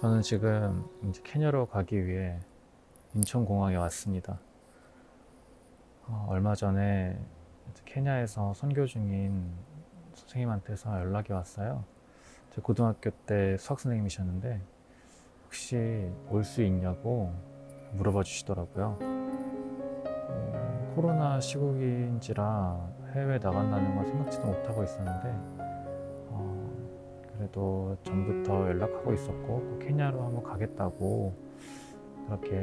저는 지금 이제 케냐로 가기 위해 인천공항에 왔습니다. 어, 얼마 전에 케냐에서 선교 중인 선생님한테서 연락이 왔어요. 제 고등학교 때 수학 선생님이셨는데 혹시 올 수 있냐고 물어봐 주시더라고요. 음, 코로나 시국인지라 해외 나간다는 걸 생각지도 못하고 있었는데 어, 그래도 전부터 연락하고 있었고 꼭 케냐로 한번 가겠다고 그렇게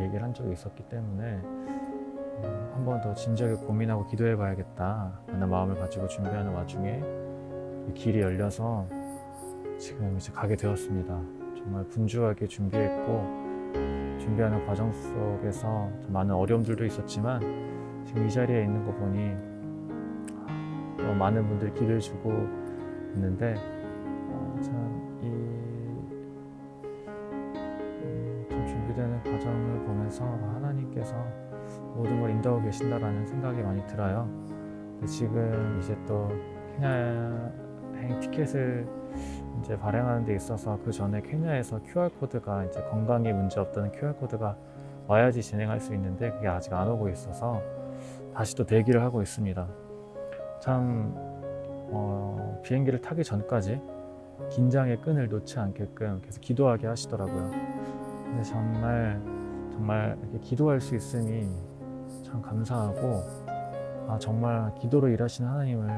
얘기를 한 적이 있었기 때문에 음, 한번 더 진지하게 고민하고 기도해 봐야겠다 하는 마음을 가지고 준비하는 와중에 이 길이 열려서 지금 이제 가게 되었습니다. 정말 분주하게 준비했고 준비하는 과정 속에서 좀 많은 어려움들도 있었지만 지금 이 자리에 있는 거 보니 또 많은 분들이 기도해 주고 있는데 어, 참이 음, 좀 준비되는 과정을 보면서 하나님께서 모든 걸 인도하고 계신다라는 생각이 많이 들어요. 지금 이제 또 케냐행 티켓을 이제 발행하는 데 있어서 그 전에 케냐에서 QR 코드가 이제 건강에 문제 없다는 QR 코드가 와야지 진행할 수 있는데 그게 아직 안 오고 있어서 다시 또 대기를 하고 있습니다. 참 어, 비행기를 타기 전까지 긴장의 끈을 놓지 않게끔 계속 기도하게 하시더라고요. 근데 정말 정말 이렇게 기도할 수 있음이 참 감사하고 아 정말 기도로 일하시는 하나님을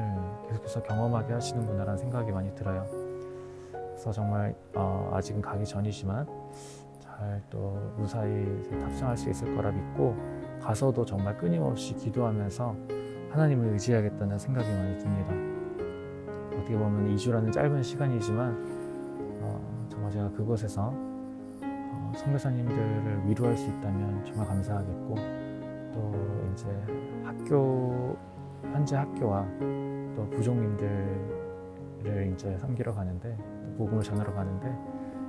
계속해서 경험하게 하시는구나라는 생각이 많이 들어요. 그래서 정말 어, 아직은 가기 전이지만 잘 또 무사히 탑승할 수 있을 거라 믿고 가서도 정말 끊임없이 기도하면서 하나님을 의지하겠다는 생각이 많이 듭니다. 어떻게 보면 2주라는 짧은 시간이지만 어, 정말 제가 그곳에서 어, 선교사님들을 위로할 수 있다면 정말 감사하겠고 또 이제 학교 현재 학교와 또 부족님들을 이제 섬기러 가는데 또 복음을 전하러 가는데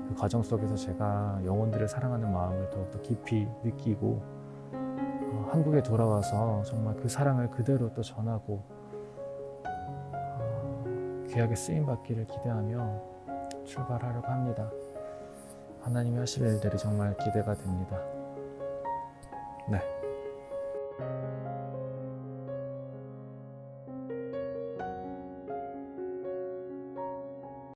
그 과정 속에서 제가 영혼들을 사랑하는 마음을 더욱더 깊이 느끼고 어, 한국에 돌아와서 정말 그 사랑을 그대로 또 전하고 어, 귀하게 쓰임 받기를 기대하며 출발하려고 합니다. 하나님이 하실 일들이 정말 기대가 됩니다. 네.